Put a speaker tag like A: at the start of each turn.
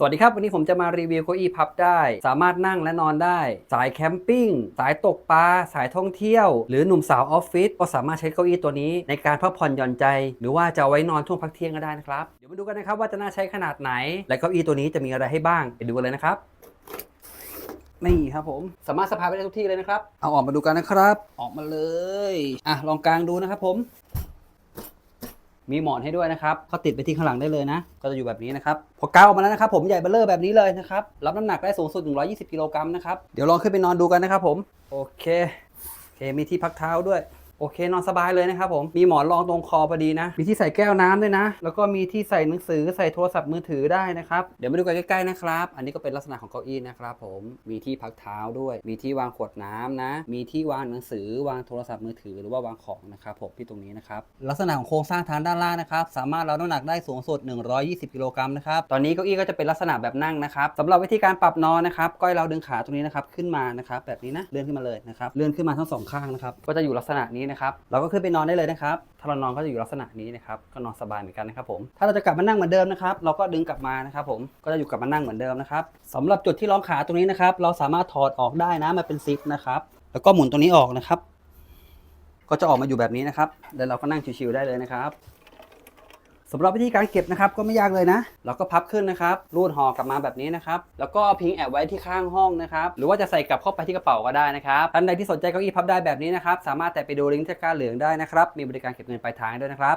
A: สวัสดีครับ วันนี้ผมจะมารีวิวเก้าอี้พับได้ สามารถนั่งและนอนได้ สายแคมปิ้ง สายตกปลาสายท่องเที่ยว หรือหนุ่มสาวออฟฟิศก็สามารถใช้เก้าอี้ตัวนี้ ในการพักผ่อนหย่อนใจ หรือว่าจะเอาไว้นอนช่วงพักเที่ยงก็ได้นะครับ เดี๋ยวมาดูกันนะครับว่าจะน่าใช้ขนาดไหน และเก้าอี้ตัวนี้จะมีอะไรให้บ้างไปดูกันเลยนะครับนี่ครับผมสามารถสะพายไปได้ทุกที่เลยนะครับ เอาออกมาดูกันนะครับ ออกมาเลย อะลองกางดูนะครับผม มีหมอนให้ด้วยนะครับเขาติดไปที่ข้างหลังได้เลยนะ ก็จะอยู่แบบนี้นะครับ พอกาวออกมาแล้วนะครับผมใหญ่เบลเลอร์แบบนี้เลยนะครับ รับน้ำหนักได้สูงสุด 120 กิโลกรัมนะครับ เดี๋ยวลองขึ้นไปนอนดูกันนะครับผม โอเค โอเค มีที่พักเท้าด้วย โอเคนอนสบายเลยนะครับผมมีหมอนรองตรงคอพอดีนะ มีที่ใส่แก้วน้ำด้วยนะ แล้วก็มีที่ใส่หนังสือใส่โทรศัพท์มือถือได้นะครับ เดี๋ยวมาดูกันใกล้ๆนะครับ อันนี้ก็เป็นลักษณะของเก้าอี้นะครับผมมีที่พักเท้าด้วย มีที่วางขวดน้ำนะ มีที่วางหนังสือวางโทรศัพท์มือถือหรือว่าวางของนะครับผมที่ตรงนี้นะครับลักษณะของโครงสร้างทางด้านล่างนะครับสามารถรับน้ำหนักได้สูงสุด 120 กิโลกรัมนะครับตอนนี้เก้าอี้ก็จะเป็นลักษณะแบบนั่งนะครับสำหรับวิธีการปรับนอนนะครับก้อยเราดึงขาตรงนี้นะครับขึ้นมานะครับแบบนี้นะเลื่อนขึ้นมาเลยนะครับเลื่อนขึ้นมาทั้งสองข้างนะครับก็จะอยู่ลักษณะนี้นะครับ เราก็ขึ้นไปนอนได้เลยนะครับ ถ้าเรานอนก็จะอยู่ลักษณะนี้นะครับ ก็นอนสบายเหมือนกันนะครับผม ถ้าเราจะกลับมานั่งเหมือนเดิมนะครับ เราก็ดึงกลับมานะครับผม ก็จะอยู่กลับมานั่งเหมือนเดิมนะครับสำหรับจุดที่รองขาตรงนี้นะครับ เราสามารถถอดออกได้นะ มันเป็นซิปนะครับ แล้วก็หมุนตรงนี้ออกนะครับ ก็จะออกมาอยู่แบบนี้นะครับ แล้วเราก็นั่งชิวๆได้เลยนะครับ สำหรับวิธีการเก็บนะครับก็ไม่ยากเลยนะเราก็พับขึ้นนะครับรูดห่อกลับมาแบบนี้นะครับแล้วก็เอาพิงแอบไว้ที่ข้างห้องนะครับหรือว่าจะใส่กลับเข้าไปที่กระเป๋าก็ได้นะครับท่านใดที่สนใจเก้าอี้พับได้แบบนี้นะครับสามารถแตะไปดูลิงก์ที่การเหลืองได้นะครับมีบริการเก็บเงินปลายทางด้วยนะครับ